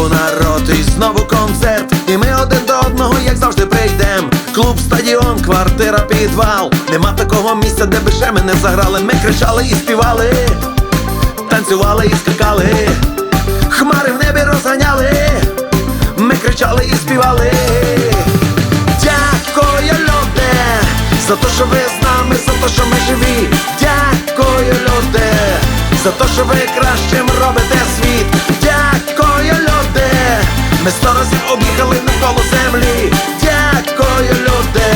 знову народ, і знову концерт. І ми один до одного, як завжди, прийдем. Клуб, стадіон, квартира, підвал. Нема такого місця, де би ще ми не заграли. Ми кричали і співали, танцювали і скакали, хмари в небі розганяли. Ми кричали і співали. Дякую, люди, за те, що ви з нами, за те, що ми живі. Дякую, люди, за те, що ви кращим робите ми сто разів об'їхали навколо землі. Дякую, люди,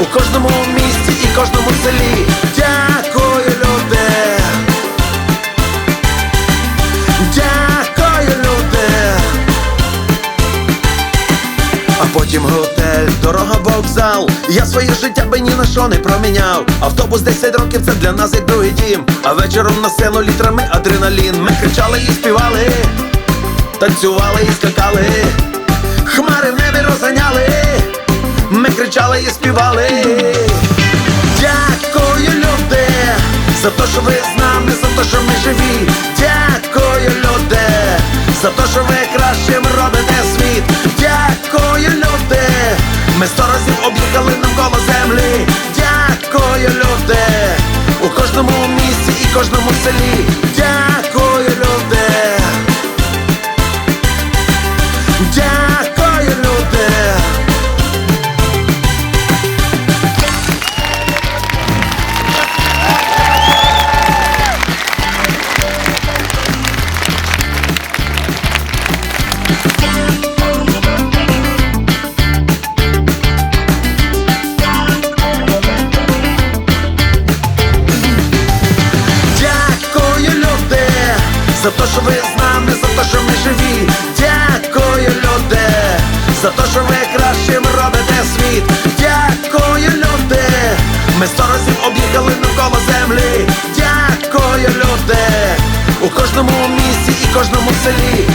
у кожному місті і кожному селі. Дякую, люди. Дякую, люди. А потім готель, дорога, вокзал. Я своє життя би ні на що не проміняв. Автобус 10 років це для нас як другий дім. А вечором на сцену літрами адреналін. Ми кричали і співали, танцювали і скакали. Хмари в небі розганяли. Ми кричали і співали. Дякую, люди, за те, що ви з нами, за те, що ми живі. Дякую, люди, за те, що ви кращим робите світ. Дякую, люди, ми сто разів об'їхали навколо землі. Дякую, люди, у кожному місці і кожному селі. Що ви з нами, за те, що ми живі. Дякую, люди, за те, що ви кращим робите світ. Дякую, люди, ми сто разів об'їхали навколо землі. Дякую, люди, у кожному місті і кожному селі.